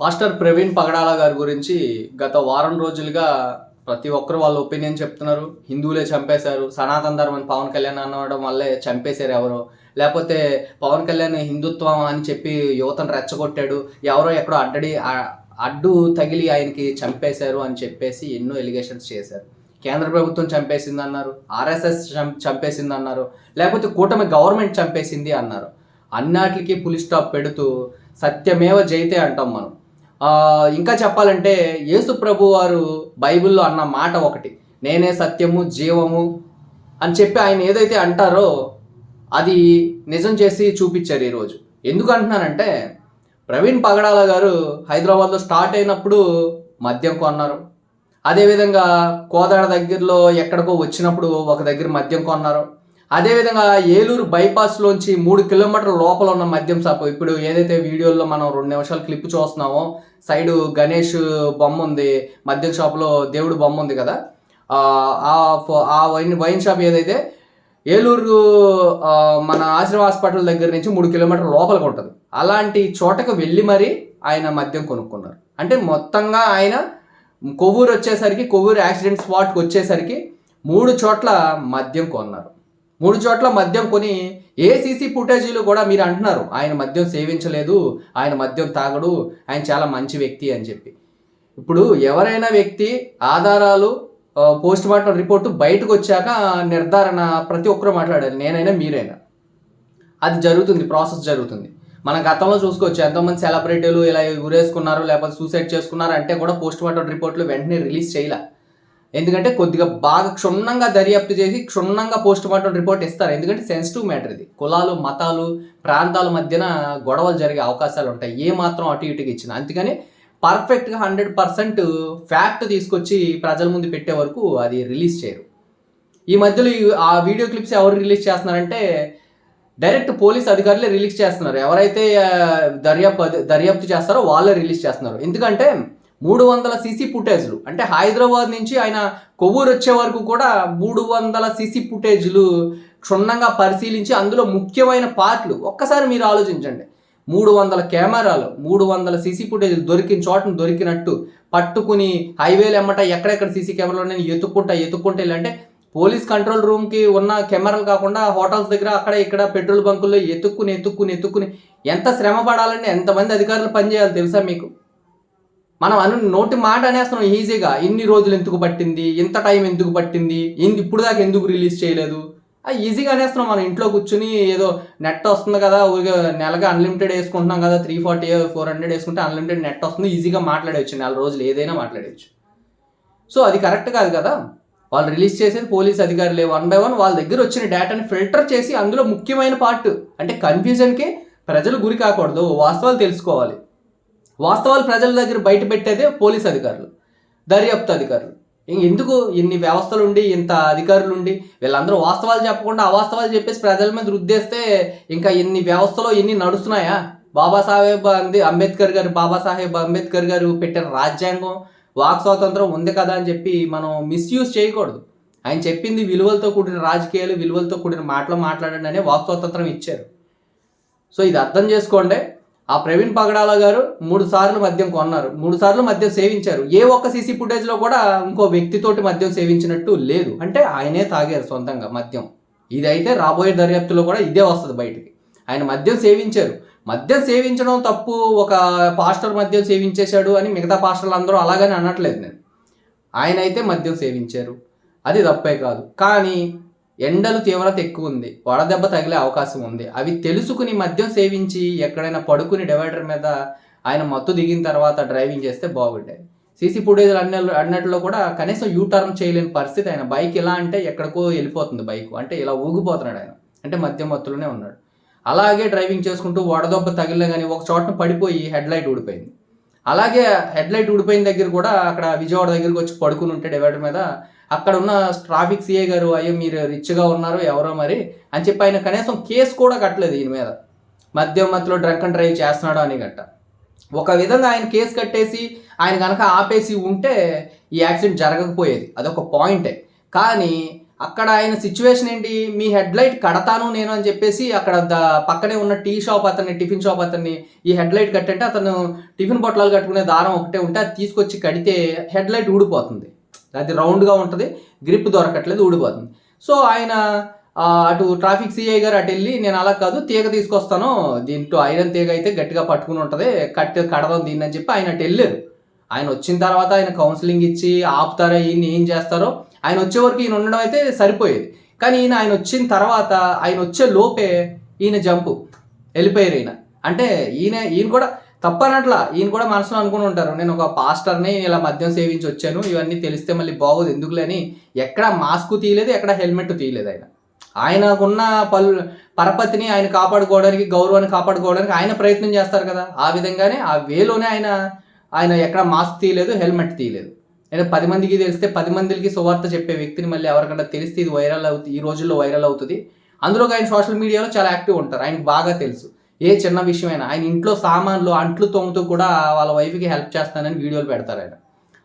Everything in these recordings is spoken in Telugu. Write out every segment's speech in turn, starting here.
మాస్టర్ ప్రవీణ్ పగడాల గారి గురించి గత వారం రోజులుగా ప్రతి ఒక్కరు వాళ్ళ ఒపీనియన్ చెప్తున్నారు. హిందువులే చంపేశారు. సనాతన ధర్మం పవన్ కళ్యాణ్ అనడం వల్లే చంపేశారు ఎవరో. లేకపోతే పవన్ కళ్యాణ్ హిందుత్వం అని చెప్పి యువతను రెచ్చగొట్టాడు. ఎవరో ఎక్కడో అడ్డడి అడ్డు తగిలి ఆయనకి చంపేశారు అని చెప్పేసి ఎన్నో ఎలిగేషన్స్ చేశారు. కేంద్ర ప్రభుత్వం చంపేసింది అన్నారు ఆర్ఎస్ఎస్ చంపేసింది అన్నారు లేకపోతే కూటమి గవర్నమెంట్ చంపేసింది అన్నారు. అన్నాటికి పులి స్టాప్ పెడుతూ సత్యమేవ జైతే అంటాం మనం. ఇంకా చెప్పాలంటే యేసు ప్రభు వారు బైబిల్లో అన్న మాట ఒకటి నేనే సత్యము జీవము అని చెప్పి ఆయన ఏదైతే అంటారో అది నిజం చేసి చూపించారు ఈరోజు ఎందుకు అంటున్నానంటే ప్రవీణ్ పగడాల గారు హైదరాబాద్లో స్టార్ట్ అయినప్పుడు మద్యం కొన్నారు. అదేవిధంగా కోదాడ దగ్గరలో ఎక్కడికో వచ్చినప్పుడు ఒక దగ్గర మద్యం కొన్నారు. అదేవిధంగా ఏలూరు బైపాస్లోంచి మూడు కిలోమీటర్ల లోపల ఉన్న మద్యం షాపు. ఇప్పుడు ఏదైతే వీడియోలో మనం రెండు నిమిషాలు క్లిప్ చూస్తున్నామో సైడు గణేష్ బొమ్మ ఉంది మద్యం షాప్లో దేవుడు బొమ్మ ఉంది కదా. ఆ, ఆ వైన్ వైన్ షాప్ ఏదైతే ఏలూరు మన ఆశ్రమ హాస్పిటల్ దగ్గర నుంచి మూడు కిలోమీటర్ల లోపలికి ఉంటుంది. అలాంటి చోటకు వెళ్ళి మరీ ఆయన మద్యం కొనుక్కున్నారు. అంటే మొత్తంగా ఆయన కొవ్వూరు వచ్చేసరికి కొవ్వూరు యాక్సిడెంట్ స్పాట్కి వచ్చేసరికి మూడు చోట్ల మద్యం కొన్నారు. మూడు చోట్ల మద్యం కొని ఏ సీసీ ఫుటేజీలు కూడా మీరు అంటున్నారు. ఆయన మద్యం సేవించలేదు ఆయన మద్యం తాగడు ఆయన చాలా మంచి వ్యక్తి అని చెప్పి. ఇప్పుడు ఎవరైనా వ్యక్తి ఆధారాలు పోస్ట్ మార్టం రిపోర్టు బయటకు వచ్చాక నిర్ధారణ ప్రతి ఒక్కరు మాట్లాడాలి నేనైనా మీరైనా. అది జరుగుతుంది ప్రాసెస్ జరుగుతుంది. మన గతంలో చూసుకోవచ్చు. ఎంతోమంది సెలబ్రిటీలు ఇలా ఉరేసుకున్నారు లేకపోతే సూసైడ్ చేసుకున్నారు అంటే కూడా పోస్ట్ మార్టం రిపోర్ట్లు వెంటనే రిలీజ్ చేయలే. ఎందుకంటే కొద్దిగా బాగా క్షుణ్ణంగా దర్యాప్తు చేసి క్షుణ్ణంగా పోస్ట్ మార్టం రిపోర్ట్ ఇస్తారు. ఎందుకంటే సెన్సిటివ్ మ్యాటర్ ఇది. కులాలు మతాలు ప్రాంతాల మధ్యన గొడవలు జరిగే అవకాశాలు ఉంటాయి. ఏ మాత్రం అటు ఇటుకి ఇచ్చిన. అందుకని పర్ఫెక్ట్గా హండ్రెడ్ పర్సెంట్ ఫ్యాక్ట్ తీసుకొచ్చి ప్రజల ముందు పెట్టే వరకు అది రిలీజ్ చేయరు. ఈ మధ్యలో ఆ వీడియో క్లిప్స్ ఎవరు రిలీజ్ చేస్తున్నారంటే డైరెక్ట్ పోలీస్ అధికారులే రిలీజ్ చేస్తున్నారు. ఎవరైతే దర్యాప్తు దర్యాప్తు చేస్తారో వాళ్ళే రిలీజ్ చేస్తున్నారు. ఎందుకంటే మూడు వందల సీసీ ఫుటేజ్లు. అంటే హైదరాబాద్ నుంచి ఆయన కొవ్వూరు వచ్చే వరకు కూడా మూడు వందల సీసీ ఫుటేజ్లు క్షుణ్ణంగా పరిశీలించి అందులో ముఖ్యమైన పార్ట్లు ఒక్కసారి మీరు ఆలోచించండి. మూడు వందల కెమెరాలు మూడు వందల సీసీ ఫుటేజ్ దొరికిన చోటను దొరికినట్టు పట్టుకుని హైవేలు ఎమ్మట ఎక్కడెక్కడ సీసీ కెమెరాలు నేను ఎత్తుక్కుంటా ఎత్తుక్కుంటా వెళ్ళంటే పోలీస్ కంట్రోల్ రూమ్కి ఉన్న కెమెరాలు కాకుండా హోటల్స్ దగ్గర అక్కడ ఇక్కడ పెట్రోల్ బంకుల్లో ఎత్తుక్కుని ఎత్తుక్కుని ఎత్తుక్కుని ఎంత శ్రమ పడాలంటే ఎంతమంది అధికారులు పనిచేయాలి తెలుసా మీకు? మనం అను నోటి మాట అనేస్తున్నాం ఈజీగా. ఇన్ని రోజులు ఎందుకు పట్టింది? ఇంత టైం ఎందుకు పట్టింది? ఇంది ఇప్పుడు దాకా ఎందుకు రిలీజ్ చేయలేదు? ఆ ఈజీగా అనేస్తున్నాం మనం. ఇంట్లో కూర్చుని ఏదో నెట్ వస్తుంది కదా ఊరికే నెలగా అన్లిమిటెడ్ వేసుకుంటున్నాం కదా త్రీ ఫార్టీ ఫోర్ హండ్రెడ్ వేసుకుంటే అన్లిమిటెడ్ నెట్ వస్తుంది ఈజీగా మాట్లాడవచ్చు నెల రోజులు ఏదైనా మాట్లాడవచ్చు సో అది కరెక్ట్ కాదు కదా. వాళ్ళు రిలీజ్ చేసేది పోలీస్ అధికారులే. వన్ బై వన్ వాళ్ళ దగ్గర వచ్చిన డేటాని ఫిల్టర్ చేసి అందులో ముఖ్యమైన పార్ట్ అంటే కన్ఫ్యూజన్కి ప్రజలు గురి కాకూడదు. వాస్తవాలు తెలుసుకోవాలి. వాస్తవాలు ప్రజల దగ్గర బయట పెట్టేదే పోలీస్ అధికారులు దర్యాప్తు అధికారులు. ఇంక ఎందుకు ఇన్ని వ్యవస్థలు ఉండి ఇంత అధికారులు ఉండి? వీళ్ళందరూ వాస్తవాలు చెప్పకుండా అవాస్తవాలు చెప్పేసి ప్రజల మీద రుద్దేస్తే ఇంకా ఇన్ని వ్యవస్థలో ఇన్ని నడుస్తున్నాయా? బాబాసాహెబ్ అంది అంబేద్కర్ గారు బాబాసాహెబ్ అంబేద్కర్ గారు పెట్టిన రాజ్యాంగం వాక్ స్వాతంత్రం ఉంది కదా అని చెప్పి మనం మిస్యూజ్ చేయకూడదు. ఆయన చెప్పింది విలువలతో కూడిన రాజకీయాలు విలువలతో కూడిన మాటలు మాట్లాడండి అనే వాక్ స్వాతంత్రం ఇచ్చారు. సో ఇది అర్థం చేసుకోండి. ఆ ప్రవీణ్ పగడాల గారు మూడు సార్లు మద్యం కొన్నారు. మూడు సార్లు మద్యం సేవించారు. ఏ ఒక్క సీసీ ఫుటేజ్లో కూడా ఇంకో వ్యక్తితోటి మద్యం సేవించినట్టు లేదు. అంటే ఆయనే తాగారు సొంతంగా మద్యం. ఇదైతే రాబోయే దర్యాప్తులో కూడా ఇదే వస్తుంది బయటికి. ఆయన మద్యం సేవించారు. మద్యం సేవించడం తప్పు ఒక పాస్టర్ మద్యం సేవించేశాడు అని మిగతా పాస్టర్లు అందరూ అలాగని అనట్లేదు నేను. ఆయన అయితే మద్యం సేవించారు. అది తప్పే కాదు. కానీ ఎండలు తీవ్రత ఎక్కువ ఉంది వడదెబ్బ తగిలే అవకాశం ఉంది. అవి తెలుసుకుని మద్యం సేవించి ఎక్కడైనా పడుకుని డివైడర్ మీద ఆయన మత్తు దిగిన తర్వాత డ్రైవింగ్ చేస్తే బాగుండేది. సీసీ ఫుటేజ్ అన్న అన్నట్లో కూడా కనీసం యూ టర్న్ చేయలేని పరిస్థితి ఆయన. బైక్ ఎలా అంటే ఎక్కడికో వెళ్ళిపోతుంది బైక్. అంటే ఇలా ఊగిపోతున్నాడు ఆయన. అంటే మద్యం మత్తులోనే ఉన్నాడు. అలాగే డ్రైవింగ్ చేసుకుంటూ వడదెబ్బ తగిలిన కానీ ఒక చోట పడిపోయి హెడ్ లైట్ ఊడిపోయింది. అలాగే హెడ్ లైట్ ఊడిపోయిన దగ్గర కూడా అక్కడ విజయవాడ దగ్గరికి వచ్చి పడుకుని ఉంటే డివైడర్ మీద అక్కడ ఉన్న ట్రాఫిక్ సిఏ గారు అయ్యో మీరు రిచ్గా ఉన్నారు ఎవరో మరి అని చెప్పి ఆయన కనీసం కేసు కూడా కట్టలేదు ఈయన మీద. మద్యం మధ్యలో డ్రంక్ అండ్ డ్రైవ్ చేస్తున్నాడు అని గట్ట. ఒక విధంగా ఆయన కేసు కట్టేసి ఆయన కనుక ఆపేసి ఉంటే ఈ యాక్సిడెంట్ జరగకపోయేది. అదొక పాయింటే. కానీ అక్కడ ఆయన సిచ్యువేషన్ ఏంటి? మీ హెడ్ లైట్ కడతాను నేను అని చెప్పేసి అక్కడ ద- పక్కనే ఉన్న టీ షాప్ అతన్ని టిఫిన్ షాప్ అతన్ని ఈ హెడ్ లైట్ కట్టంటే అతను టిఫిన్ పొట్లాలు కట్టుకునే దారం ఒకటే ఉంటే అది తీసుకొచ్చి కడితే హెడ్ లైట్ ఊడిపోతుంది. అది రౌండ్గా ఉంటుంది గ్రిప్ దొరకట్లేదు ఊడిపోతుంది. సో ఆయన అటు ట్రాఫిక్ సిఐ గారు అటు వెళ్ళి నేను అలా కాదు తీగ తీసుకొస్తాను దీంట్లో ఐరన్ తీగ అయితే గట్టిగా పట్టుకుని ఉంటుంది కట్ కడదాం దీన్ని అని చెప్పి ఆయన అటు వెళ్ళారు. ఆయన వచ్చిన తర్వాత ఆయన కౌన్సిలింగ్ ఇచ్చి ఆపుతారా ఈయన ఏం చేస్తారో ఆయన వచ్చే వరకు ఈయన ఉండడం అయితే సరిపోయేది. కానీ ఈయన ఆయన వచ్చిన తర్వాత ఆయన వచ్చే లోపే ఈయన జంపు వెళ్ళిపోయారు ఈయన. అంటే ఈయన ఈయన కూడా తప్పనట్లా. ఈయన కూడా మనసులో అనుకుని ఉంటారు. నేను ఒక పాస్టర్ని ఇలా మద్యం సేవించి వచ్చాను. ఇవన్నీ తెలిస్తే మళ్ళీ బాగోదు. ఎందుకులేని? ఎక్కడ మాస్క్ తీయలేదు ఎక్కడ హెల్మెట్ తీయలేదు ఆయన. ఆయనకున్న పలు పరపతిని ఆయన కాపాడుకోవడానికి గౌరవాన్ని కాపాడుకోవడానికి ఆయన ప్రయత్నం చేస్తారు కదా. ఆ విధంగానే ఆ వేలోనే ఆయన ఆయన ఎక్కడ మాస్క్ తీయలేదు హెల్మెట్ తీయలేదు. ఆయన పది మందికి తెలిస్తే పది మందికి సువార్త చెప్పే వ్యక్తిని మళ్ళీ ఎవరికన్నా తెలిస్తే ఇది వైరల్ అవుతుంది ఈ రోజుల్లో వైరల్ అవుతుంది. అందులో ఆయన సోషల్ మీడియాలో చాలా యాక్టివ్ ఉంటారు. ఆయనకు బాగా తెలుసు. ఏ చిన్న విషయమైనా ఆయన ఇంట్లో సామాన్లు అంట్లు తోముతూ కూడా వాళ్ళ వైఫ్కి హెల్ప్ చేస్తానని వీడియోలు పెడతారు ఆయన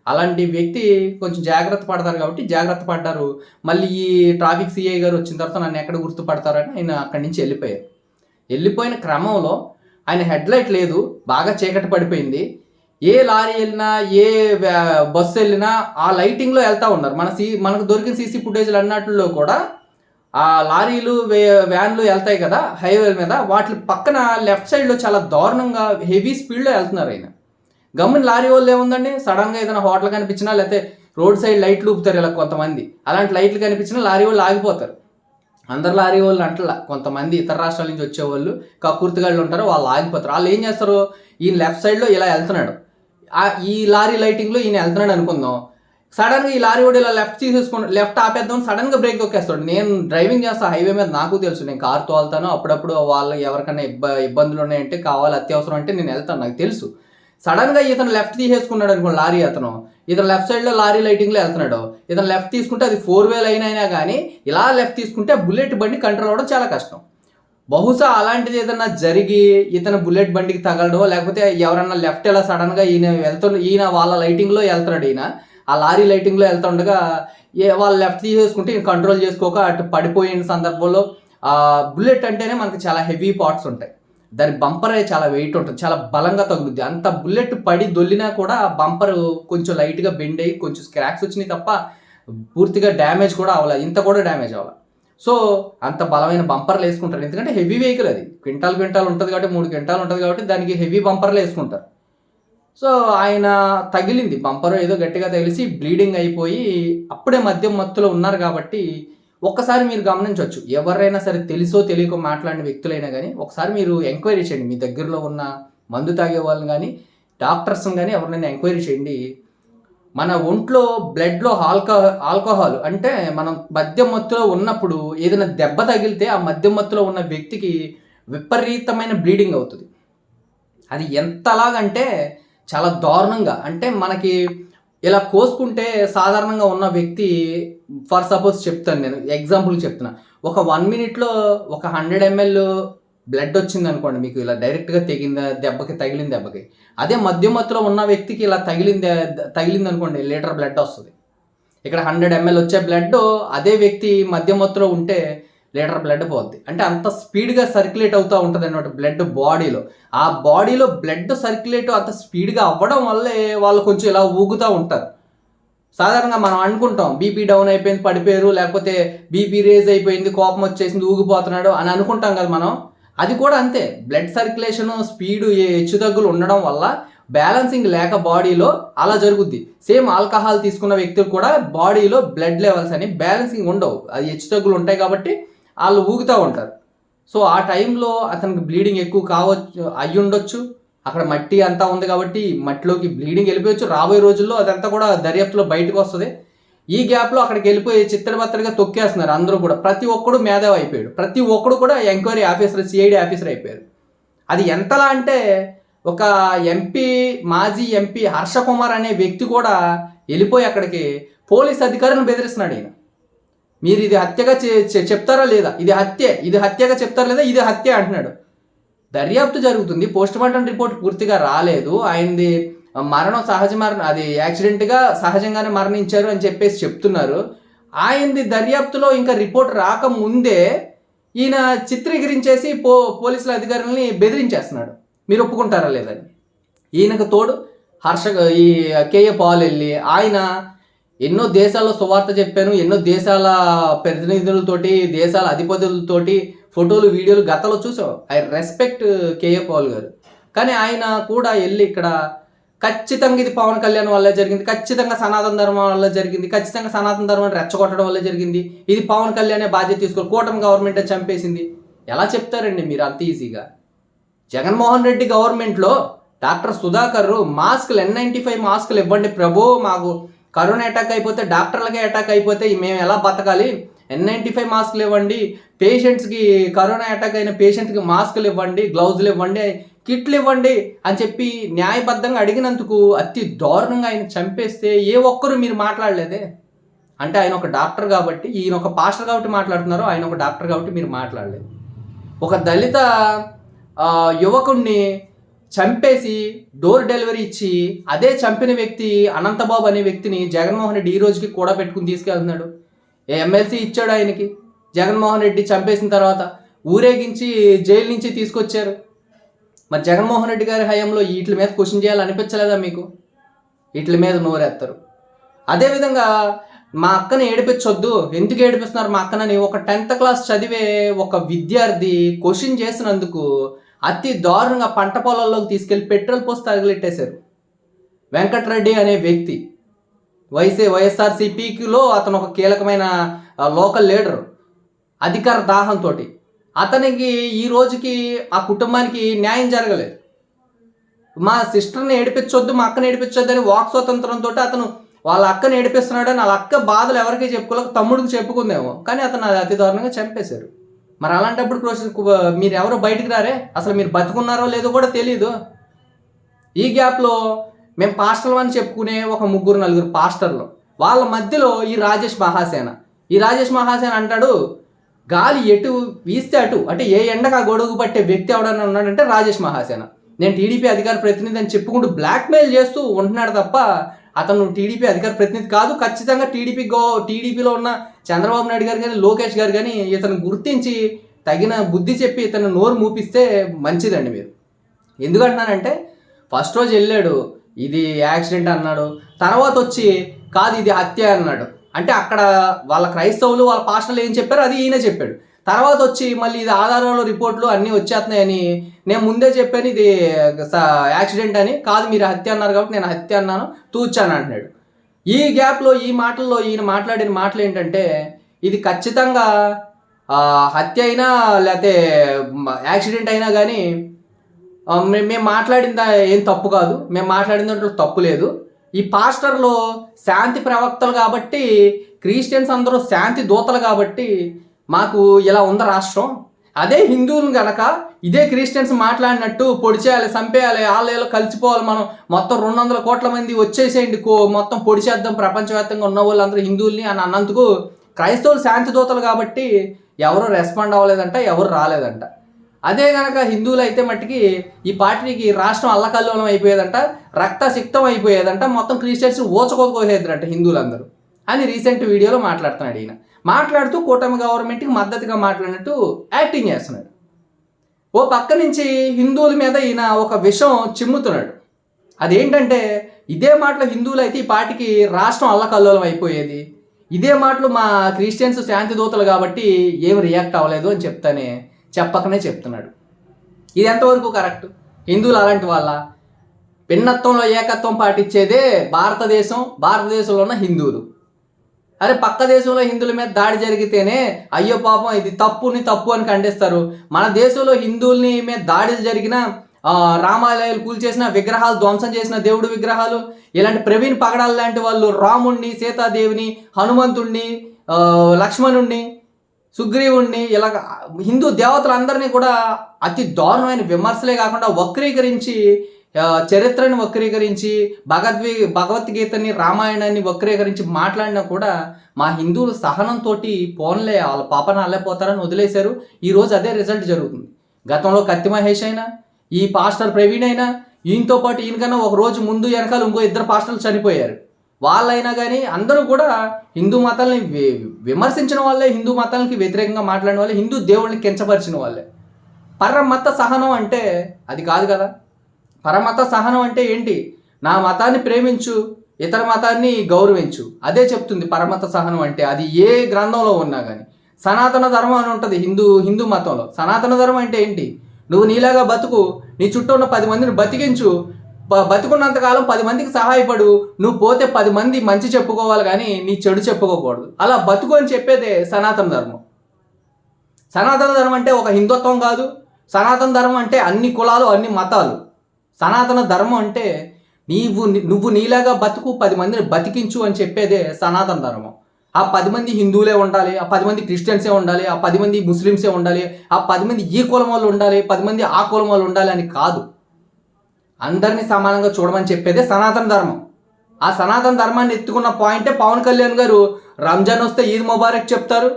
అలాంటి వ్యక్తి కొంచెం జాగ్రత్త పడతారు కాబట్టి జాగ్రత్త పడ్డారు. మళ్ళీ ఈ ట్రాఫిక్ సిఐ గారు వచ్చిన తర్వాత నన్ను ఎక్కడ గుర్తుపడతారని ఆయన అక్కడి నుంచి వెళ్ళిపోయారు. వెళ్ళిపోయిన క్రమంలో ఆయన హెడ్ లైట్ లేదు బాగా చీకటి పడిపోయింది. ఏ లారీ వెళ్ళినా ఏ బస్సు వెళ్ళినా ఆ లైటింగ్లో వెళ్తా ఉన్నారు. మన సీ మనకు దొరికిన సీసీ ఫుటేజ్లు అన్నట్లో కూడా ఆ లారీలు వే- వ్యాన్లు వెళ్తాయి కదా హైవే మీద వాటి పక్కన లెఫ్ట్ సైడ్లో చాలా దారుణంగా హెవీ స్పీడ్లో వెళ్తున్నారు ఆయన. గమ్మున లారీ వాళ్ళు ఏముందండి? సడన్గా ఏదైనా హోటల్ కనిపించినా లేకపోతే రోడ్ సైడ్ లైట్లు ఊపుతారు ఇలా కొంతమంది. అలాంటి లైట్లు కనిపించినా లారీ వాళ్ళు ఆగిపోతారు. అందరు లారీ వాళ్ళు అంటలా. కొంతమంది ఇతర రాష్ట్రాల నుంచి వచ్చేవాళ్ళు కకుర్తిగాళ్ళు ఉంటారు వాళ్ళు ఆగిపోతారు. వాళ్ళు ఏం చేస్తారు? ఈయన లెఫ్ట్ సైడ్లో ఇలా వెళ్తున్నాడు. ఈ లారీ లైటింగ్లో ఈయన వెళ్తున్నాడు అనుకుందాం. సడన్గా ఈ లారీ ఓడి ఇలా లెఫ్ట్ తీసేసుకుని లెఫ్ట్ ఆపేద్దాం సడన్గా బ్రేక్ తొక్కేస్తాడు. నేను డ్రైవింగ్ చేస్తా హైవే మీద నాకు తెలుసు నేను కార్ తోలుతాను అప్పుడప్పుడు వాళ్ళు ఎవరికైనా ఇబ్బ ఇబ్బందులు ఉన్నాయంటే కావాలి అత్యవసరం అంటే నేను వెళ్తాను నాకు తెలుసు. సడన్గా ఇతను లెఫ్ట్ తీసేసుకున్నాడు అనుకోండి లారీ అతను ఇతను లెఫ్ట్ సైడ్లో లారీ లైటింగ్లో వెళ్తున్నాడు ఇతను లెఫ్ట్ తీసుకుంటే అది ఫోర్ వేల్ అయినా అయినా కానీ ఇలా లెఫ్ట్ తీసుకుంటే బుల్లెట్ బండి కంట్రోల్ అవ్వడం చాలా కష్టం. బహుశా అలాంటిది ఏదన్నా జరిగి ఇతను బుల్లెట్ బండికి తగలడో లేకపోతే ఎవరన్నా లెఫ్ట్ ఇలా సడన్గా ఈయన వెళ్తున్న ఈయన వాళ్ళ లైటింగ్లో వెళ్తున్నాడు ఈయన ఆ లారీ లైటింగ్లో వెళ్తుండగా ఏ వాళ్ళు లెఫ్ట్ తీసేసుకుంటే కంట్రోల్ చేసుకోక అటు పడిపోయిన సందర్భంలో ఆ బుల్లెట్ అంటేనే మనకి చాలా హెవీ పార్ట్స్ ఉంటాయి. దాని బంపర్ చాలా వెయిట్ ఉంటుంది చాలా బలంగా తగులుద్ది. అంత బుల్లెట్ పడి దొల్లినా కూడా ఆ బంపర్ కొంచెం లైట్గా బెండ్ అయ్యి కొంచెం స్క్రాక్స్ వచ్చినాయి తప్ప పూర్తిగా డ్యామేజ్ కూడా అవ్వాలి ఇంత కూడా డ్యామేజ్ అవ్వాలి. సో అంత బలమైన బంపర్లు వేసుకుంటారు. ఎందుకంటే హెవీ వెహికల్ అది. క్వింటాల్ క్వింటాల్ ఉంటుంది కాబట్టి మూడు క్వింటాల్ ఉంటుంది కాబట్టి దానికి హెవీ బంపర్లు వేసుకుంటారు. సో ఆయన తగిలింది బంపర్ ఏదో గట్టిగా తగిలిసి బ్లీడింగ్ అయిపోయి అప్పుడే మద్యం మత్తులో ఉన్నారు కాబట్టి ఒక్కసారి మీరు గమనించవచ్చు. ఎవరైనా సరే తెలుసో తెలియకో మాట్లాడిన వ్యక్తులైనా కానీ ఒకసారి మీరు ఎంక్వైరీ చేయండి. మీ దగ్గరలో ఉన్న మందు తాగే వాళ్ళని కానీ డాక్టర్స్ కానీ ఎవరినైనా ఎంక్వైరీ చేయండి. మన ఒంట్లో బ్లడ్లో ఆల్కో ఆల్కహాల్ అంటే మనం మద్యం మత్తులో ఉన్నప్పుడు ఏదైనా దెబ్బ తగిలితే ఆ మద్యం మత్తులో ఉన్న వ్యక్తికి విపరీతమైన బ్లీడింగ్ అవుతుంది. అది ఎంతలాగంటే చాలా దారుణంగా. అంటే మనకి ఇలా కోసుకుంటే సాధారణంగా ఉన్న వ్యక్తి ఫర్ సపోజ్ చెప్తాను నేను ఎగ్జాంపుల్ చెప్తున్నా. ఒక వన్ మినిట్లో ఒక హండ్రెడ్ ఎంఎల్ బ్లడ్ వచ్చింది అనుకోండి మీకు ఇలా డైరెక్ట్గా తెగిన దెబ్బకి తగిలిన దెబ్బకి. అదే మధ్యమత్తులో ఉన్న వ్యక్తికి ఇలా తగిలింది తగిలింది అనుకోండి లీటర్ బ్లడ్ వస్తుంది. ఇక్కడ హండ్రెడ్ ఎంఎల్ వచ్చే బ్లడ్ అదే వ్యక్తి మధ్యమత్తులో ఉంటే లీటర్ బ్లడ్ పోద్ది. అంటే అంత స్పీడ్గా సర్క్యులేట్ అవుతూ ఉంటుంది అనమాట బ్లడ్ బాడీలో. ఆ బాడీలో బ్లడ్ సర్క్యులేట్ అంత స్పీడ్గా అవ్వడం వల్లే వాళ్ళు కొంచెం ఇలా ఊగుతూ ఉంటారు. సాధారణంగా మనం అనుకుంటాం బీపీ డౌన్ అయిపోయింది పడిపోయారు లేకపోతే బీపీ రేజ్ అయిపోయింది కోపం వచ్చేసింది ఊగిపోతున్నాడు అని అనుకుంటాం కదా మనం. అది కూడా అంతే. బ్లడ్ సర్క్యులేషన్ స్పీడ్ హెచ్చు తగ్గులు ఉండడం వల్ల బ్యాలెన్సింగ్ లేక బాడీలో అలా జరుగుద్ది. సేమ్ ఆల్కహాల్ తీసుకున్న వ్యక్తులు కూడా బాడీలో బ్లడ్ లెవెల్స్ అని బ్యాలెన్సింగ్ ఉండవు. అది హెచ్చు తగ్గులు ఉంటాయి కాబట్టి వాళ్ళు ఊగుతూ ఉంటారు. సో ఆ టైంలో అతనికి బ్లీడింగ్ ఎక్కువ కావచ్చు అయ్యి ఉండొచ్చు. అక్కడ మట్టి అంతా ఉంది కాబట్టి మట్టిలోకి బ్లీడింగ్ వెళ్ళిపోవచ్చు. రాబోయే రోజుల్లో అదంతా కూడా దర్యాప్తులో బయటకు వస్తుంది. ఈ గ్యాప్లో అక్కడికి వెళ్ళిపోయి చిత్తరబత్తలుగా తొక్కేస్తున్నారు అందరూ కూడా. ప్రతి ఒక్కడు మేధావి అయిపోయాడు. ప్రతి ఒక్కడు కూడా ఎంక్వైరీ ఆఫీసర్ సిఐడి ఆఫీసర్ అయిపోయారు. అది ఎంతలా అంటే ఒక ఎంపీ మాజీ ఎంపీ హర్ష కుమార్ అనే వ్యక్తి కూడా వెళ్ళిపోయి అక్కడికి పోలీస్ అధికారులను బెదిరిస్తున్నాడు ఈయన. మీరు ఇది హత్యగా చే- చెప్తారా లేదా? ఇది హత్యే ఇది హత్యగా చెప్తారా లేదా? ఇది హత్య అంటున్నాడు. దర్యాప్తు జరుగుతుంది. పోస్ట్ మార్టం రిపోర్ట్ పూర్తిగా రాలేదు. ఆయనది మరణం సహజ మరణం అది యాక్సిడెంట్గా సహజంగానే మరణించారు అని చెప్పేసి చెప్తున్నారు. ఆయనది దర్యాప్తులో ఇంకా రిపోర్ట్ రాకముందే ఈయన చిత్రీకరించేసి పో పోలీసుల అధికారులని బెదిరించేస్తున్నాడు. మీరు ఒప్పుకుంటారా లేదని ఈయనకు తోడు హర్ష ఈ కేఏ పాల్ వెళ్ళి ఆయన ఎన్నో దేశాల్లో సువార్త చెప్పాను ఎన్నో దేశాల ప్రతినిధులతోటి దేశాల అధిపతులతోటి ఫోటోలు వీడియోలు గతంలో చూసాం. ఐ రెస్పెక్ట్ కేఏ పాల్ గారు. కానీ ఆయన కూడా వెళ్ళి ఇక్కడ ఖచ్చితంగా ఇది పవన్ కళ్యాణ్ వల్ల జరిగింది ఖచ్చితంగా సనాతన ధర్మం వల్ల జరిగింది ఖచ్చితంగా సనాతన ధర్మాన్ని రెచ్చగొట్టడం వల్ల జరిగింది. ఇది పవన్ కళ్యాణే బాధ్యత తీసుకో కూటమి గవర్నమెంట్ చంపేసింది. ఎలా చెప్తారండి మీరు అంత ఈజీగా? జగన్మోహన్ రెడ్డి గవర్నమెంట్లో డాక్టర్ సుధాకర్ మాస్కులు ఎన్ నైంటీ ఫైవ్ మాస్కులు ఇవ్వండి ప్రభు మాకు కరోనా అటాక్ అయిపోతే డాక్టర్లకే అటాక్ అయిపోతే మేము ఎలా బతకాలి? ఎన్ నైంటీ ఫైవ్ మాస్కులు ఇవ్వండి. పేషెంట్స్కి కరోనా అటాక్ అయిన పేషెంట్కి మాస్కులు ఇవ్వండి గ్లౌజులు ఇవ్వండి కిట్లు ఇవ్వండి అని చెప్పి న్యాయబద్ధంగా అడిగినందుకు అతి దారుణంగా ఆయన చంపేస్తే ఏ ఒక్కరు మీరు మాట్లాడలేదే? అంటే ఆయన ఒక డాక్టర్ కాబట్టి ఈయన ఒక పాస్టర్ కాబట్టి మాట్లాడుతున్నారు ఆయన ఒక డాక్టర్ కాబట్టి మీరు మాట్లాడలేదు. ఒక దళిత యువకుడిని యువకుణ్ణి చంపేసి డోర్ డెలివరీ ఇచ్చి అదే చంపిన వ్యక్తి అనంతబాబు అనే వ్యక్తిని జగన్మోహన్ రెడ్డి ఈ రోజుకి కూడా పెట్టుకుని తీసుకెళ్తున్నాడు. ఏ ఎమ్మెల్సీ ఇచ్చాడు ఆయనకి? జగన్మోహన్ రెడ్డి చంపేసిన తర్వాత ఊరేగించి జైలు నుంచి తీసుకొచ్చారు. మరి జగన్మోహన్ రెడ్డి గారి హయాంలో వీటి మీద క్వశ్చన్ చేయాలనిపించలేదా మీకు? వీటి మీద నోరేస్తారు అదేవిధంగా మా అక్కని ఏడిపించొద్దు. ఎందుకు ఏడిపిస్తున్నారు మా అక్కనని? ఒక టెన్త్ క్లాస్ చదివే ఒక విద్యార్థి క్వశ్చన్ చేసినందుకు అతి దారుణంగా పంట పొలాల్లోకి తీసుకెళ్ళి పెట్రోల్ పోసి తగిలెట్టేశారు. వెంకటరెడ్డి అనే వ్యక్తి. వైసీ వైఎస్ఆర్సీపీలో అతను ఒక కీలకమైన లోకల్ లీడర్. అధికార దాహంతో అతనికి ఈ రోజుకి ఆ కుటుంబానికి న్యాయం జరగలేదు. మా సిస్టర్ని ఏడిపించొద్దు మా అక్కని ఏడిపించొద్దు అని వాక్ స్వతంత్రంతో అతను వాళ్ళ అక్కని ఏడిపిస్తున్నాడు అని వాళ్ళ అక్క బాధలు ఎవరికి చెప్పుకోలేక తమ్ముడికి చెప్పుకుందేమో. కానీ అతను అది అతి దారుణంగా చంపేశారు. మరి అలాంటప్పుడు క్రోష్ మీరు ఎవరో బయటకు రారే? అసలు మీరు బతుకున్నారో లేదో కూడా తెలియదు ఈ గ్యాప్లో మేము పాస్టర్లు అని చెప్పుకునే ఒక ముగ్గురు నలుగురు పాస్టర్లు వాళ్ళ మధ్యలో ఈ రాజేష్ మహాసేన. ఈ రాజేష్ మహాసేన అంటాడు గాలి ఎటు వీస్తే అటు. అంటే ఏ ఎండకు ఆ గొడుగు పట్టే వ్యక్తి ఎవడన్నా ఉన్నాడంటే రాజేష్ మహాసేన. నేను టీడీపీ అధికార ప్రతినిధి అని చెప్పుకుంటూ బ్లాక్మెయిల్ చేస్తూ ఉంటున్నాడు తప్ప అతను టీడీపీ అధికార ప్రతినిధి కాదు ఖచ్చితంగా టీడీపీ గో టీడీపీలో ఉన్న చంద్రబాబు నాయుడు గారు కానీ లోకేష్ గారు కానీ ఇతను గుర్తించి తగిన బుద్ధి చెప్పి ఇతను నోరు మూపిస్తే మంచిదండి మీరు. ఎందుకంటున్నానంటే ఫస్ట్ రోజు వెళ్ళాడు ఇది యాక్సిడెంట్ అన్నాడు తర్వాత వచ్చి కాదు ఇది హత్య అన్నాడు. అంటే అక్కడ వాళ్ళ క్రైస్తవులు వాళ్ళ పాస్టర్లు ఏం చెప్పారో అది ఈయన చెప్పాడు. తర్వాత వచ్చి మళ్ళీ ఇది ఆధారాలు రిపోర్ట్లు అన్నీ వచ్చేస్తున్నాయని నేను ముందే చెప్పాను ఇది యాక్సిడెంట్ అని. కాదు మీరు హత్య అన్నారు కాబట్టి నేను హత్య అన్నాను తూచాను అంటున్నాడు. ఈ గ్యాప్లో ఈ మాటల్లో ఈయన మాట్లాడిన మాటలు ఏంటంటే ఇది ఖచ్చితంగా హత్య అయినా లేకపోతే యాక్సిడెంట్ అయినా కానీ మేము మాట్లాడిన ఏం తప్పు కాదు. మేము మాట్లాడిన దాంట్లో తప్పు లేదు. ఈ పాస్టర్లో శాంతి ప్రవక్తలు కాబట్టి క్రిస్టియన్స్ అందరూ శాంతి దూతలు కాబట్టి మాకు ఇలా ఉంది రాష్ట్రం? అదే హిందువులు గనక ఇదే క్రిస్టియన్స్ మాట్లాడినట్టు పొడి చేయాలి చంపేయాలి వాళ్ళు కలిసిపోవాలి మనం. మొత్తం రెండు వందల కోట్ల మంది వచ్చేసేయండి కో మొత్తం పొడి చేద్దాం ప్రపంచవ్యాప్తంగా ఉన్న వాళ్ళందరూ హిందువుల్ని అని అన్నందుకు క్రైస్తవులు శాంతి దూతలు కాబట్టి ఎవరు రెస్పాండ్ అవ్వలేదంట ఎవరు రాలేదంట. అదే కనుక హిందువులు అయితే మట్టికి ఈ పార్టీకి రాష్ట్రం అల్లకల్లోలం అయిపోయేదంట రక్తసిక్తం అయిపోయేదంట మొత్తం క్రిస్టియన్స్ ఓచకోకపోయేదంట హిందువులందరూ అని రీసెంట్ వీడియోలో మాట్లాడుతున్నాడు ఈయన. మాట్లాడుతూ కూటమి గవర్నమెంట్కి మద్దతుగా మాట్లాడినట్టు యాక్టింగ్ చేస్తున్నాడు. ఓ పక్క నుంచి హిందువుల మీద ఈయన ఒక విషం చిమ్ముతున్నాడు. అదేంటంటే ఇదే మాటలు హిందువులు అయితే ఈ పార్టీకి రాష్ట్రం అల్లకల్లోలం అయిపోయేది. ఇదే మాటలు మా క్రిస్టియన్స్ శాంతి దూతలు కాబట్టి ఏం రియాక్ట్ అవ్వలేదు అని చెప్తానే చెప్పకనే చెప్తున్నాడు. ఇది ఎంతవరకు కరెక్ట్? హిందువులు అలాంటి వాళ్ళ? భిన్నత్వంలో ఏకత్వం పాటించేదే భారతదేశం భారతదేశంలో ఉన్న హిందువులు. అరే పక్క దేశంలో హిందువుల మీద దాడి జరిగితేనే అయ్యో పాపం ఇది తప్పుని తప్పు అని ఖండిస్తారు. మన దేశంలో హిందువుల్ని మీద దాడులు జరిగిన రామాలయాలు కూల్చేసిన విగ్రహాలు ధ్వంసం చేసిన దేవుడు విగ్రహాలు ఇలాంటి ప్రవీణ్ పగడాల్ లాంటి వాళ్ళు రాముణ్ణి సీతాదేవిని హనుమంతుణ్ణి లక్ష్మణుణ్ణి సుగ్రీవుణ్ణి ఇలా హిందూ దేవతలందరినీ కూడా అతి దారుణమైన విమర్శలే కాకుండా వక్రీకరించి చరిత్రని వక్రీకరించి భగవద్వి భగవద్గీతని రామాయణాన్ని వక్రీకరించి మాట్లాడినా కూడా మా హిందువులు సహనంతో పోన్లే వాళ్ళ పాపన అల్లైపోతారని వదిలేశారు. ఈరోజు అదే రిజల్ట్ జరుగుతుంది. గతంలో కత్తి మహేష్ అయినా ఈ పాస్టర్ ప్రవీణ్ అయినా ఈయనతో పాటు ఈయనకన్నా ఒక రోజు ముందు వెనకాల ఇంకో ఇద్దరు పాస్టర్లు చనిపోయారు. వాళ్ళైనా కానీ అందరూ కూడా హిందూ మతాలని విమర్శించిన వాళ్ళే హిందూ మతాలకి వ్యతిరేకంగా మాట్లాడిన వాళ్ళే హిందూ దేవుళ్ళని కించపరిచిన వాళ్ళే. పరమత సహనం అంటే అది కాదు కదా? పరమత సహనం అంటే ఏంటి? నా మతాన్ని ప్రేమించు ఇతర మతాన్ని గౌరవించు. అదే చెప్తుంది పరమత సహనం అంటే. అది ఏ గ్రంథంలో ఉన్నా కానీ సనాతన ధర్మం అని ఉంటుంది హిందూ హిందూ మతంలో. సనాతన ధర్మం అంటే ఏంటి? నువ్వు నీలాగా బతుకు నీ చుట్టూ ఉన్న పది మందిని బతికించు బతుకున్నంతకాలం పది మందికి సహాయపడు నువ్వు పోతే పది మంది మంచి చెప్పుకోవాలి కానీ నీ చెడు చెప్పుకోకూడదు. అలా బతుకు అని చెప్పేదే సనాతన ధర్మం. సనాతన ధర్మం అంటే ఒక హిందుత్వం కాదు. సనాతన ధర్మం అంటే అన్ని కులాలు అన్ని మతాలు. సనాతన ధర్మం అంటే నీవు నువ్వు నీలాగా బతుకు పది మందిని బతికించు అని చెప్పేదే సనాతన ధర్మం. ఆ పది మంది హిందువులే ఉండాలి ఆ పది మంది క్రిస్టియన్సే ఉండాలి ఆ పది మంది ముస్లిమ్సే ఉండాలి ఆ పది మంది ఈ కులం వాళ్ళు ఉండాలి పది మంది ఆ కులం వాళ్ళు ఉండాలి అని కాదు. అందరినీ సమానంగా చూడమని చెప్పేదే సనాతన ధర్మం. ఆ సనాతన ధర్మాన్ని ఎత్తుకున్న పాయింటే పవన్ కళ్యాణ్ గారు రంజాన్ వస్తే ఈద్ ముబారక్ చెప్తారు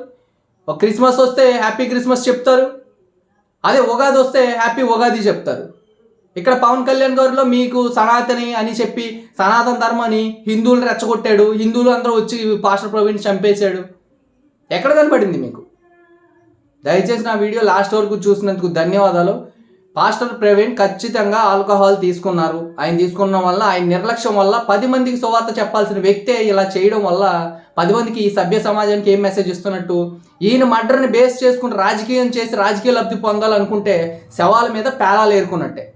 క్రిస్మస్ వస్తే హ్యాపీ క్రిస్మస్ చెప్తారు అదే ఉగాది వస్తే హ్యాపీ ఉగాది చెప్తారు. ఇక్కడ పవన్ కళ్యాణ్ గారిలో మీకు సనాతని అని చెప్పి సనాతన ధర్మాన్ని హిందువులు రెచ్చగొట్టాడు. హిందువులు అందరూ వచ్చి పాస్టర్ ప్రవీణ్ చంపేశాడు. ఎక్కడ కనపడింది మీకు? దయచేసి నా వీడియో లాస్ట్ వరకు చూసినందుకు ధన్యవాదాలు. పాస్టర్ ప్రవీణ్ ఖచ్చితంగా ఆల్కహాల్ తీసుకున్నారు. ఆయన తీసుకున్న వల్ల ఆయన నిర్లక్ష్యం వల్ల పది మందికి సువార్త చెప్పాల్సిన వ్యక్తే ఇలా చేయడం వల్ల పది మందికి ఈ సభ్య సమాజానికి ఏం మెసేజ్ ఇస్తున్నట్టు? ఈయన మర్డర్ని బేస్ చేసుకుని రాజకీయం చేసి రాజకీయ లబ్ధి పొందాలనుకుంటే శవాల మీద పేలాలు ఏరుకున్నట్టే.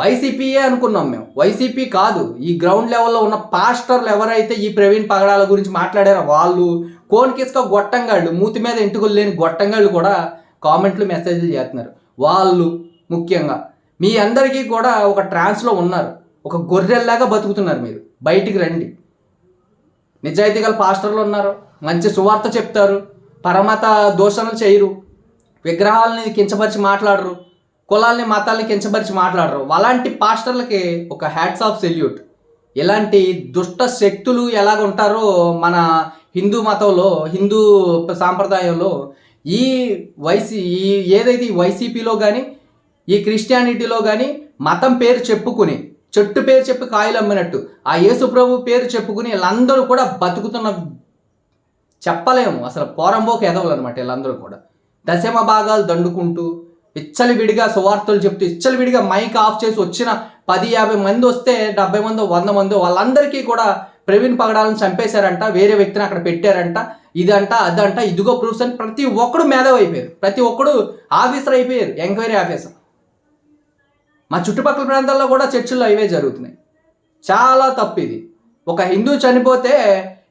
వైసీపీయే అనుకున్నాం మేము? వైసీపీ కాదు. ఈ గ్రౌండ్ లెవెల్లో ఉన్న పాస్టర్లు ఎవరైతే ఈ ప్రవీణ్ పగడాల గురించి మాట్లాడారో వాళ్ళు కోన్కిస్క గొట్టంగాళ్ళు మూతి మీద ఎంటుకలు లేని గొట్టంగాళ్ళు కూడా కామెంట్లు మెసేజ్లు చేస్తున్నారు. వాళ్ళు ముఖ్యంగా. మీ అందరికీ కూడా ఒక ట్రాన్స్లో ఉన్నారు. ఒక గొర్రెల్లాగా బతుకుతున్నారు మీరు. బయటికి రండి. నిజాయితీ గల పాస్టర్లు ఉన్నారు. మంచి సువార్త చెప్తారు. పరమత దోషణలు చేయరు. విగ్రహాలని కించపరిచి మాట్లాడరు. కులాల్ని మతాల్ని కించపరిచి మాట్లాడరు. అలాంటి పాస్టర్లకి ఒక హ్యాట్స్ ఆఫ్ సెల్యూట్ ఇలాంటి దుష్ట శక్తులు ఎలాగ ఉంటారో మన హిందూ మతంలో హిందూ సాంప్రదాయంలో ఈ వైసీ ఈ ఏదైతే ఈ వైసీపీలో కానీ ఈ క్రిస్టియానిటీలో కానీ మతం పేరు చెప్పుకుని చెట్టు పేరు చెప్పి కాయలు అమ్మినట్టు ఆ యేసు ప్రభు పేరు చెప్పుకుని వీళ్ళందరూ కూడా బతుకుతున్న చెప్పలేము. అసలు పోరంబోకు ఎదవలు అనమాట వీళ్ళందరూ కూడా. దశమ భాగాలు దండుకుంటూ విచ్చలవిడిగా సువార్తలు చెప్తూ విడిగా మైక్ ఆఫ్ చేసి వచ్చిన పది యాభై మంది వస్తే డెబ్బై మందో వంద మందో వాళ్ళందరికీ కూడా ప్రవీణ్ పగడాలను చంపేశారంట వేరే వ్యక్తిని అక్కడ పెట్టారంట ఇదంట అదంట ఇదిగో ప్రూఫ్స్ అని ప్రతి ఒక్కడు మేధావి అయిపోయారు. ప్రతి ఒక్కడు ఆఫీసర్ అయిపోయారు ఎంక్వైరీ ఆఫీసర్. మా చుట్టుపక్కల ప్రాంతాల్లో కూడా చర్చిల్లో అవే జరుగుతున్నాయి. చాలా తప్పు ఇది. ఒక హిందూ చనిపోతే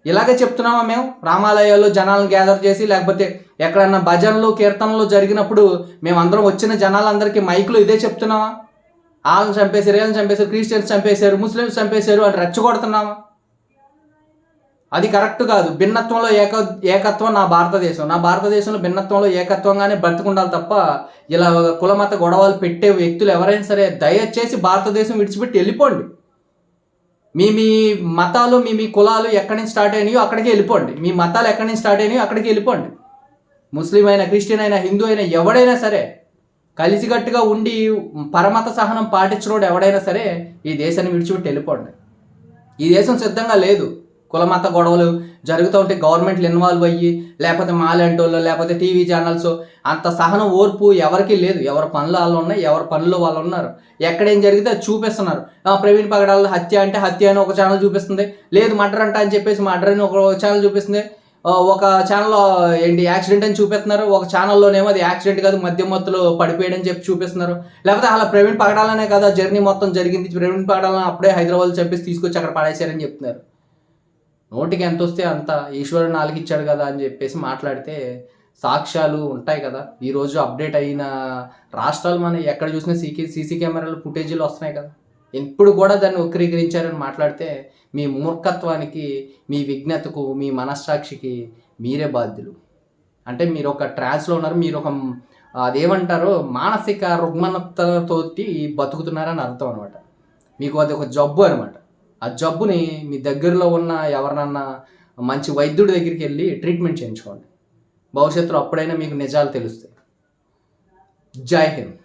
ఇలాగే చెప్తున్నామా మేము? రామాలయాల్లో జనాలను గ్యాదర్ చేసి లేకపోతే ఎక్కడన్నా భజనలు కీర్తనలు జరిగినప్పుడు మేమందరం వచ్చిన జనాలందరికీ మైకులు ఇదే చెప్తున్నామా వాళ్ళని చంపేశారు వీళ్ళని చంపేశారు క్రిస్టియన్స్ చంపేశారు ముస్లిమ్స్ చంపేశారు అని రెచ్చగొడుతున్నామా అది కరెక్ట్ కాదు. భిన్నత్వంలో ఏక ఏకత్వం నా భారతదేశం. నా భారతదేశంలో భిన్నత్వంలో ఏకత్వంగానే బ్రతుకుండాలి తప్ప ఇలా కులమత గొడవలు పెట్టే వ్యక్తులు ఎవరైనా సరే దయచేసి భారతదేశం విడిచిపెట్టి వెళ్ళిపోండి. మీ మీ మతాలు మీ మీ కులాలు ఎక్కడి నుంచి స్టార్ట్ అయినాయో అక్కడికి వెళ్ళిపోండి. మీ మతాలు ఎక్కడి నుంచి స్టార్ట్ అయినాయో అక్కడికి వెళ్ళిపోండి. ముస్లిం అయినా క్రిస్టియన్ అయినా హిందూ అయినా ఎవడైనా సరే కలిసికట్టుగా ఉండి పరమత సహనం పాటించినోడు ఎవడైనా సరే ఈ దేశాన్ని విడిచిపెట్టి వెళ్ళిపోండి. ఈ దేశం సిద్ధంగా లేదు. కులమత గొడవలు జరుగుతూ ఉంటే గవర్నమెంట్లు ఇన్వాల్వ్ అయ్యి లేకపోతే మాలాంటి వాళ్ళు లేకపోతే టీవీ ఛానల్స్ అంత సహనం ఓర్పు ఎవరికీ లేదు. ఎవరి పనులు వాళ్ళు ఉన్నాయి ఎవరి పనులు వాళ్ళు ఉన్నారు. ఎక్కడేం జరిగితే అది చూపిస్తున్నారు. ప్రవీణ్ పగడాల హత్య అంటే హత్య అని ఒక ఛానల్ చూపిస్తుంది. లేదు మర్డర్ అంట అని చెప్పేసి మర్డర్ అని ఒక ఛానల్ చూపిస్తుంది. ఒక ఛానల్లో ఏంటి యాక్సిడెంట్ అని చూపిస్తున్నారు. ఒక ఛానల్లోనేమో అది యాక్సిడెంట్ కాదు మధ్య మత్తులో పడిపోయాడని చెప్పి చూపిస్తున్నారు. లేకపోతే అలా ప్రవీణ్ పగడాలనే కదా జర్నీ మొత్తం జరిగింది. ప్రవీణ్ పగడాలని అప్పుడే హైదరాబాద్ చంపేసి తీసుకొచ్చి అక్కడ పడేశారని చెప్తున్నారు. నోటికి ఎంత వస్తే అంత ఈశ్వరుడు నాలుగు ఇచ్చాడు కదా అని చెప్పేసి మాట్లాడితే సాక్ష్యాలు ఉంటాయి కదా. ఈరోజు అప్డేట్ అయిన రాష్ట్రాలు మనం ఎక్కడ చూసినా సీకే సీసీ కెమెరాలు ఫుటేజీలు వస్తున్నాయి కదా. ఇప్పుడు కూడా దాన్ని వక్రీకరించారని మాట్లాడితే మీ మూర్ఖత్వానికి మీ విజ్ఞతకు మీ మనస్సాక్షికి మీరే బాధ్యులు. అంటే మీరు ఒక ట్రాన్స్లో ఉన్నారు మీరు ఒక అదేమంటారు మానసిక రుగ్మతతోటి బతుకుతున్నారని అర్థం అనమాట మీకు అది ఒక జబ్బు అనమాట ఆ జబ్బుని మీ దగ్గరలో ఉన్న ఎవరినన్నా మంచి వైద్యుడి దగ్గరికి వెళ్ళి ట్రీట్మెంట్ చేయించుకోండి. భవిష్యత్తులో అప్పుడైనా మీకు నిజాలు తెలుస్తాయి. జై హింద్.